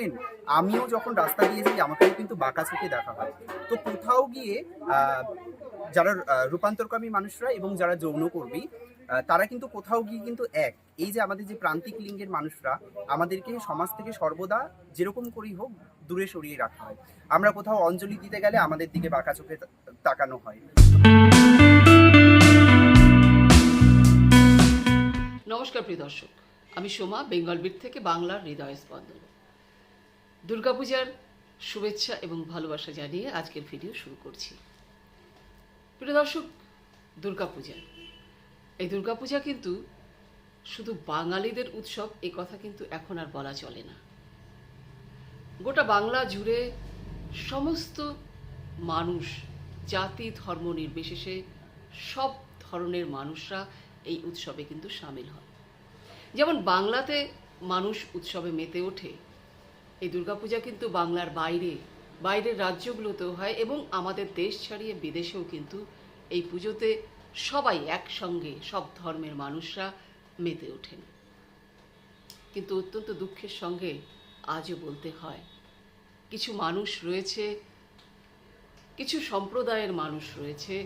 Even আমিও যখন রাস্তা দিয়ে যাই, আমাকেও কিন্তু বাঁকা চোখে দেখা হয়। তো কোথাও গিয়ে যারা রূপান্তরকামী মানুষরা এবং যারা যৌনকর্মী তারা কিন্তু কোথাও গিয়ে কিন্তু এক। এই যে আমাদের যে প্রান্তিক লিঙ্গের মানুষরা, আমাদেরকে সমাজ থেকে সর্বদা যেরকম করেই হোক দূরে সরিয়ে রাখা হয়। আমরা কোথাও অঞ্জলি দিতে গেলে আমাদের দিকে বাঁকা চোখে তাকানো হয়। নমস্কার, প্রিয় দর্শক। আমি সোমা, বেঙ্গল থেকে বাংলার হৃদয় স্পন্দন। দুর্গাপূজার শুভেচ্ছা এবং ভালোবাসা জানিয়ে আজকের ভিডিও শুরু করছি। প্রিয় দর্শক, দুর্গাপূজা। এই দুর্গাপূজা কিন্তু শুধু বাঙালিদের উৎসব, এ কথা কিন্তু এখন আর বলা চলে না। গোটা বাংলা জুড়ে সমস্ত মানুষ, জাতি, ধর্ম নির্বিশেষে সব ধরনের মানুষরা এই উৎসবে কিন্তু সামিল হয়। যেমন বাংলাতে মানুষ উৎসবে মেতে ওঠে এই দুর্গাপূজা কিন্তু বাংলার বাইরে, বাইরের রাজ্যগুলোতেও হয় এবং আমাদের দেশ ছাড়িয়ে বিদেশেও কিন্তু এই পুজোতে সবাই একসঙ্গে, সব ধর্মের মানুষরা মেতে ওঠেন। কিন্তু অত্যন্ত দুঃখের সঙ্গে আজও বলতে হয়, কিছু মানুষ রয়েছে, কিছু সম্প্রদায়ের মানুষ রয়েছে,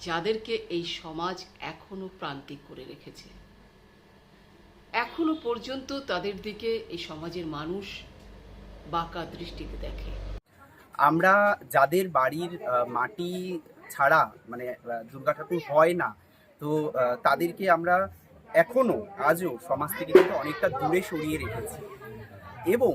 যাদেরকে এই সমাজ এখনও প্রান্তিক করে রেখেছে। এখনও পর্যন্ত তাদের দিকে এই সমাজের মানুষ বাঁকা দৃষ্টিতে দেখে। আমরা যাদের বাড়ির মাটি ছাড়া মানে দুর্গা ঠাকুর হয় না, তো তাদেরকে আমরা এখনও, আজও সমাজ থেকে কিন্তু অনেকটা দূরে সরিয়ে রেখেছি। এবং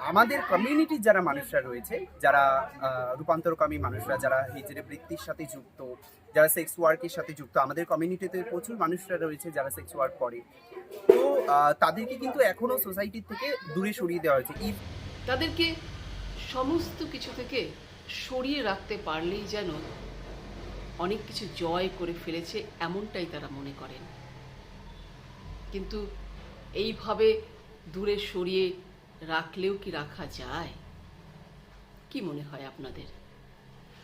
আমাদের কমিউনিটির যারা মানুষরা রয়েছে, যারা রূপান্তরকামী মানুষরা, যারা হিজড়ে বৃত্তির সাথে যুক্ত, যারা সেক্স ওয়ার্কের সাথে যুক্ত, আমাদের কমিউনিটিতে প্রচুর মানুষরা রয়েছে যারা সেক্স ওয়ার্ক করে। তো তাদেরকে কিন্তু এখনও সোসাইটির থেকে দূরে সরিয়ে দেওয়া হয়েছে। ই- তাদেরকে সমস্ত কিছু থেকে সরিয়ে রাখতে পারলেই যেন অনেক কিছু জয় করে ফেলেছে এমনটাই তারা মনে করেন। কিন্তু এইভাবে দূরে সরিয়ে রাখলেও কি রাখা যায়? কি মনে হয় আপনাদের?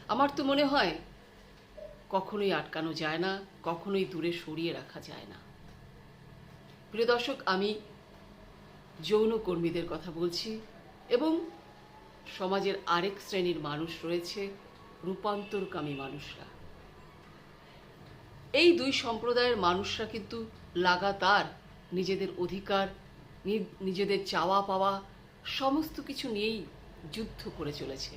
আমার তো মনে হয় কখনোই আটকানো যায় না, কখনোই দূরে সরিয়ে রাখা যায় না। প্রিয় দর্শক, আমি যৌন কর্মীদের কথা বলছি এবং সমাজের আরেক শ্রেণির মানুষ রয়েছে, রূপান্তরকামী মানুষরা। এই দুই সম্প্রদায়ের মানুষরা কিন্তু লাগাতার নিজেদের অধিকার নিজেদের চাওয়া পাওয়া সমস্ত কিছু নিয়েই যুদ্ধ করে চলেছে।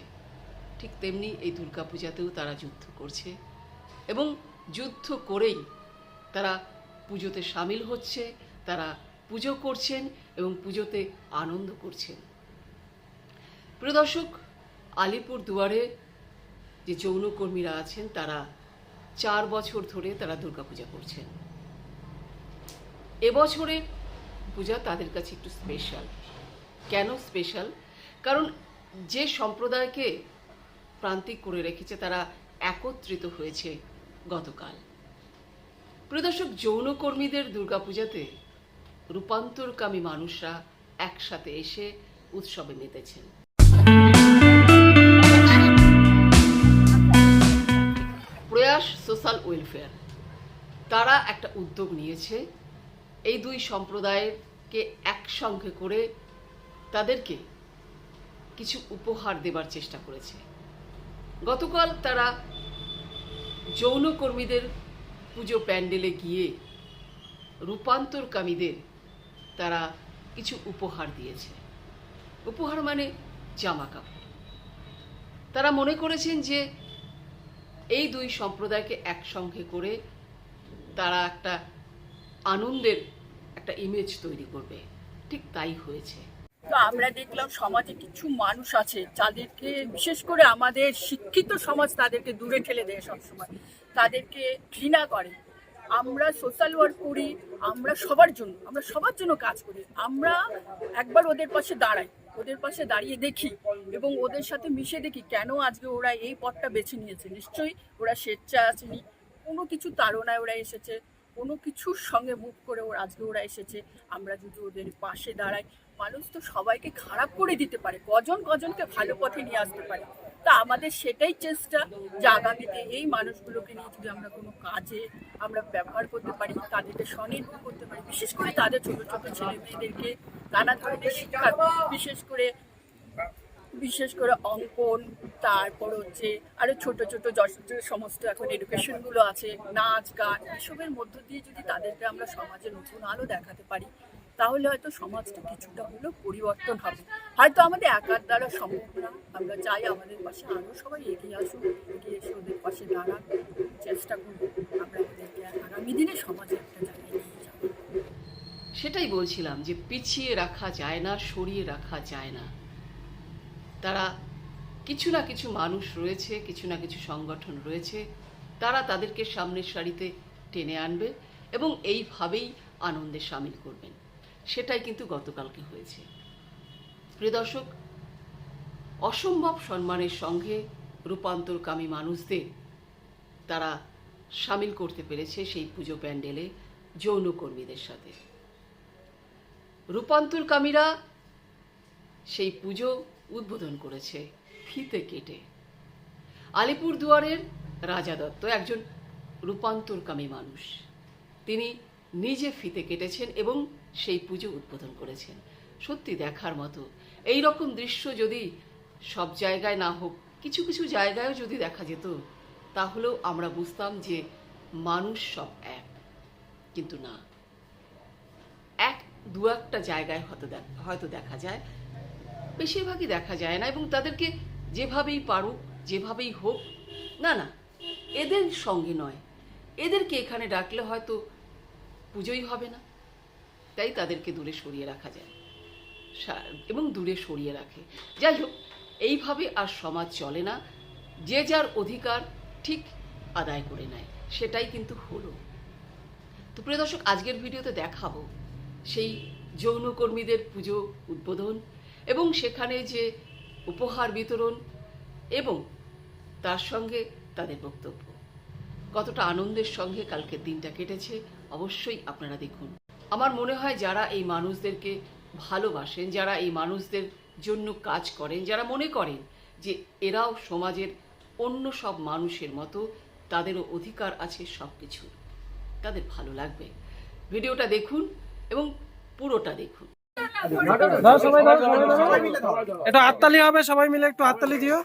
ঠিক তেমনি এই দুর্গাপূজাতেও তারা যুদ্ধ করছে এবং যুদ্ধ করেই তারা পুজোতে সামিল হচ্ছে, তারা পুজো করছেন এবং পুজোতে আনন্দ করছেন। প্রিয় দর্শক, আলিপুর দুয়ারে যে যৌনকর্মীরা আছেন, তারা চার বছর ধরে তারা দুর্গাপূজা করছেন। এবছরের পূজা তাদের কাছে একটু স্পেশাল কেন স্পেশাল কারণ যে সম্প্রদায়কে প্রান্তিক করে রেখেছে, তারা একত্রিত হয়েছে গতকাল। প্রদর্শক যৌনকর্মীদের দুর্গাপূজাতে রূপান্তরকামী মানুষরা একসাথে এসে উৎসবে মেতেছেন। প্রয়াস সোশ্যাল ওয়েলফেয়ার। তারা একটা উদ্যোগ নিয়েছে এই দুই সম্প্রদায়কে একসঙ্গে করে তাদেরকে কিছু উপহার দেবার চেষ্টা করেছে। গতকাল তারা যৌনকর্মীদের পুজো প্যান্ডেলে গিয়ে রূপান্তরকামীদের তারা কিছু উপহার দিয়েছে। উপহার মানে জামা কাপড় তারা মনে করেছেন যে এই দুই সম্প্রদায়কে একসঙ্গে করে তারা একটা আনন্দের একটা ইমেজ তৈরি করবে। ঠিক তাই হয়েছে। তো আমরা দেখলাম সমাজে কিছু মানুষ আছে যাদেরকে, বিশেষ করে আমাদের শিক্ষিত সমাজ তাদেরকে দূরে ঠেলে দেয় সবসময়। তাদেরকে ঘৃণা করে। আমরা সোশ্যাল ওয়ার্ক করি, আমরা সবার জন্য, আমরা সবার জন্য কাজ করি। আমরা একবার ওদের পাশে দাঁড়াই, ওদের পাশে দাঁড়িয়ে দেখি এবং ওদের সাথে মিশে দেখি কেন আজকে ওরা এই পথটা বেছে নিয়েছে। নিশ্চয়ই ওরা স্বেচ্ছা আসেনি কোনো কিছু তাড়নায় ওরা এসেছে। কোনো কিছুর সঙ্গে মুখ করে ওরা, আজকে ওরা এসেছে, আমরা যদি ওদের পাশে দাঁড়াই, মানুষ তো সবাইকে খারাপ করে দিতে পারে, কজন কজনকে ভালো পথে নিয়ে আসতে পারে। তা আমাদের সেটাই চেষ্টা যে আগামীতে এই মানুষগুলোকে নিয়ে যদি আমরা কোনো কাজে আমরা ব্যবহার করতে পারি, তাদেরকে স্বনির্ভর করতে পারি, বিশেষ করে তাদের ছোট ছোট ছেলে মেয়েদেরকে নানা ধরনের শিক্ষা, বিশেষ করে বিশেষ করে অঙ্কন, তারপর হচ্ছে আরও ছোট ছোট সমস্ত এখন এডুকেশনগুলো আছে, নাচ, গান এসবের মধ্য দিয়ে যদি তাদেরকে আমরা সমাজে নতুন আলো দেখাতে পারি, তাহলে হয়তো সমাজটা কিছুটা হলেও পরিবর্তন হবে। হয়তো আমাদের একার দ্বারা সম্ভব না। আমরা চাই আমাদের পাশে আরও সবাই এগিয়ে আসুন এগিয়ে এসে ওদের পাশে দাঁড়ান চেষ্টা করব আমরা আগামী দিনে সমাজে একটা জায়গায় নিয়ে যাব। সেটাই বলছিলাম যে পিছিয়ে রাখা যায় না, সরিয়ে রাখা যায় না। তারা কিছু না কিছু মানুষ রয়েছে, কিছু না কিছু সংগঠন রয়েছে, তারা তাদেরকে সামনের সারিতে টেনে আনবে এবং এইভাবেই আনন্দে সামিল করবেন। সেটাই কিন্তু গতকালকে হয়েছে। প্রিয় দর্শক, অসম্ভব সম্মানের সঙ্গে রূপান্তরকামী মানুষদের তারা সামিল করতে পেরেছে সেই পুজো প্যান্ডেলে যৌনকর্মীদের সাথে। রূপান্তরকামীরা সেই পুজো উদ্বোধন করেছে ফিতে কেটে। আলিপুরদুয়ারের রাজা দত্ত একজন রূপান্তরকামী মানুষ। তিনি নিজে ফিতে কেটেছেন এবং সেই পুজো উদ্বোধন করেছেন। সত্যি দেখার মতো এই রকম দৃশ্য যদি সব জায়গায় না হোক, কিছু কিছু জায়গায়ও যদি দেখা যেত, তাহলেও আমরা বুঝতাম যে মানুষ সব এক। কিন্তু না, এক দু একটা জায়গায় হয়তো হয়তো দেখা যায় বেশিরভাগই দেখা যায় না এবং তাদেরকে যেভাবেই পারুক, যেভাবেই হোক, না না, এদের সঙ্গে নয়। এদেরকে এখানে ডাকলে হয়তো পুজোই হবে না। তাই তাদেরকে দূরে সরিয়ে রাখা যায়। এবং দূরে সরিয়ে রাখে। যাই হোক, এইভাবে আর সমাজ চলে না। যে যার অধিকার ঠিক আদায় করে নেয়। সেটাই কিন্তু হলো। তো প্রিয় দর্শক, আজকের ভিডিওতে দেখাবো সেই যৌনকর্মীদের পুজো উদ্বোধন। এবং সেখানে যে উপহার বিতরণ এবং তার সঙ্গে তাদের বক্তব্য। কতটা আনন্দের সঙ্গে কালকের দিনটা কেটেছে, অবশ্যই আপনারা দেখুন। আমার মনে হয় যারা এই মানুষদেরকে ভালোবাসেন, যারা এই মানুষদের জন্য কাজ করেন, যারা মনে করেন যে এরাও সমাজের অন্য সব মানুষের মতো, তাদেরও অধিকার আছে সব কিছুর তাদের ভালো লাগবে। ভিডিওটা দেখুন এবং পুরোটা দেখুন। এটা হাততালি হবে সবাই মিলে একটু হাততালি দিও।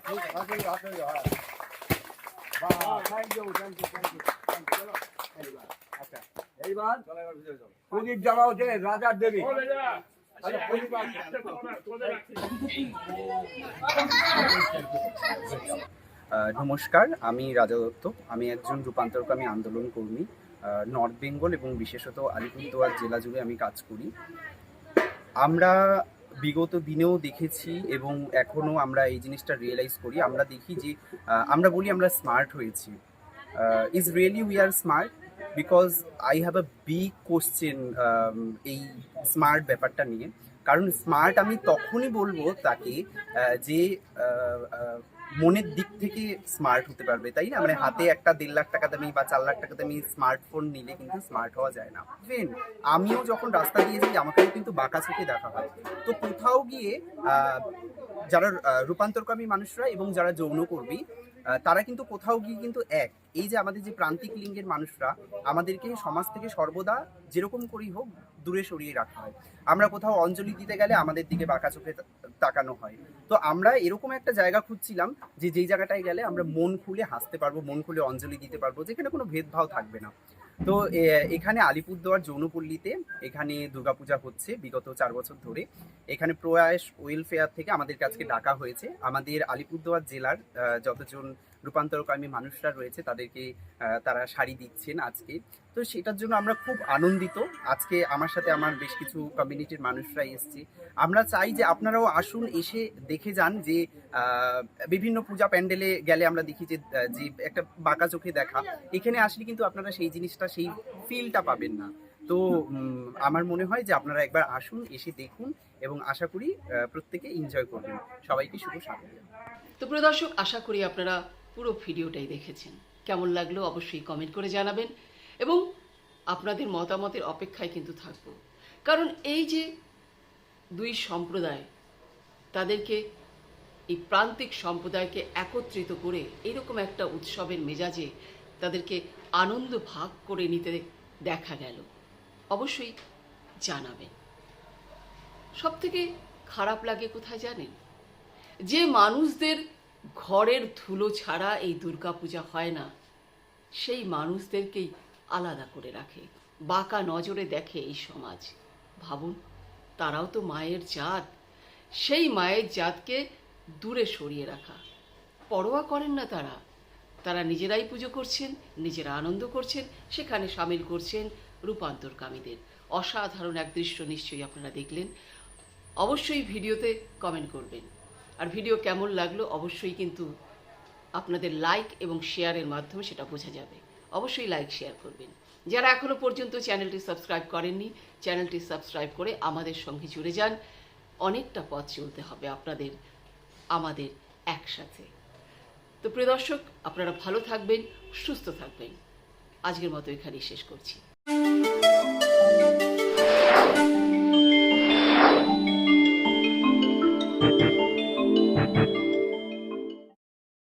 প্রদীপ জ্বালা হচ্ছে রাজার দেবী। নমস্কার আমি রাজা দত্ত। আমি একজন রূপান্তরকামী আন্দোলন কর্মী নর্থ বেঙ্গল এবং বিশেষত আলিপুরদুয়ার জেলা জুড়ে আমি কাজ করি। আমরা বিগত দিনেও দেখেছি এবং এখনও আমরা এই জিনিসটা রিয়েলাইজ করি। আমরা দেখি যে আমরা বলি আমরা স্মার্ট হয়েছি। Is really we are smart because I have a big question এই স্মার্ট ব্যাপারটা নিয়ে। কারণ স্মার্ট আমি তখনই বলব তাকে যে মনের দিক থেকে স্মার্ট হতে পারবে, তাই না? মানে হাতে একটা দেড় লাখ টাকা দামি বা চার লাখ টাকা দামি স্মার্টফোন নিলে কিন্তু স্মার্ট হওয়া যায় না। ইভেন আমিও যখন রাস্তা দিয়ে যাই, আমাকেও কিন্তু বাঁকা চোখে দেখা হয়। তো কোথাও গিয়ে যারা রূপান্তরকামী মানুষরা এবং যারা যৌনকর্মী তারা কিন্তু কোথাও গিয়ে কিন্তু এক, এই যে আমাদের যে প্রান্তিক লিঙ্গের মানুষরা, আমাদেরকে সমাজ থেকে সর্বদা যেরকম করেই হোক দূরে সরিয়ে রাখা হয়। আমরা কোথাও অঞ্জলি দিতে গেলে আমাদের দিকে বাঁকা চোখে তাকানো হয়। তো আমরা এরকম একটা জায়গা খুঁজছিলাম যে যেই জায়গাটায় গেলে আমরা মন খুলে হাসতে পারব, মন খুলে অঞ্জলি দিতে পারব, যেখানে কোনো ভেদভাব থাকবে না। তো এখানে আলিপুরদুয়ার যৌনপল্লীতে এখানে দুর্গাপূজা হচ্ছে বিগত চার বছর ধরে। এখানে প্রয়াস ওয়েলফেয়ার থেকে আমাদের কাছে ডাকা হয়েছে। আমাদের আলিপুরদুয়ার জেলার যতজন রূপান্তরকামী মানুষরা রয়েছে, তাদেরকে তারা শাড়ি দিচ্ছেন আজকে। তো সেটার জন্য আমরা খুব আনন্দিত। আজকে আমার সাথে আমার বেশ কিছু কমিউনিটির মানুষরা এসছে। আমরা চাই যে আপনারাও আসুন, এসে দেখে যান যে বিভিন্ন পূজা প্যান্ডেলে গেলে আমরা দেখি যে যে একটা বাঁকা চোখে দেখা, এখানে আসলে কিন্তু আপনারা সেই জিনিসটা, সেই ফিলটা পাবেন না। তো আমার মনে হয় যে আপনারা একবার আসুন, এসে দেখুন এবং আশা করি প্রত্যেকে এনজয় করবেন। সবাইকে শুভ স্বাগত তো প্রিয় দর্শক, আশা করি আপনারা পুরো ভিডিওটাই দেখেছেন। কেমন লাগল অবশ্যই কমেন্ট করে জানাবেন। এবং আপনাদের মতামতের অপেক্ষায় কিন্তু থাকব। কারণ এই যে দুই সম্প্রদায়, তাদেরকে, এই প্রান্তিক সম্প্রদায়কে একত্রিত করে এরকম একটা উৎসবের মেজাজে তাদেরকে আনন্দ ভাগ করে নিতে দেখা গেল, অবশ্যই জানাবেন। সবথেকে খারাপ লাগে কোথায় জানেন? যে মানুষদের ঘরের ধুলো ছাড়া এই দুর্গাপূজা হয় না। সেই মানুষদেরকেই আলাদা করে রাখে, বাঁকা নজরে দেখে এই সমাজ। ভাবুন, তারাও তো মায়ের জাত। সেই মায়ের জাতকে দূরে সরিয়ে রাখা। পরোয়া করেন না তারা। তারা নিজেরাই পুজো করছেন, নিজেরা আনন্দ করছেন, সেখানে সামিল করছেন রূপান্তরকামীদের। অসাধারণ এক দৃশ্য নিশ্চয়ই আপনারা দেখলেন। অবশ্যই ভিডিওতে কমেন্ট করবেন। আর ভিডিও কেমন লাগল অবশ্যই কিন্তু আপনাদের লাইক এবং শেয়ারের মাধ্যমে সেটা বোঝা যাবে। অবশ্যই লাইক শেয়ার করবেন। যারা এখনও পর্যন্ত চ্যানেলটি সাবস্ক্রাইব করেননি চ্যানেলটি সাবস্ক্রাইব করে আমাদের সঙ্গে জুড়ে যান। অনেকটা পথ চলতে হবে আপনাদের, আমাদের একসাথে। তো প্রিয় দর্শক, আপনারা ভালো থাকবেন, সুস্থ থাকবেন। আজকের মতো এখানেই শেষ করছি।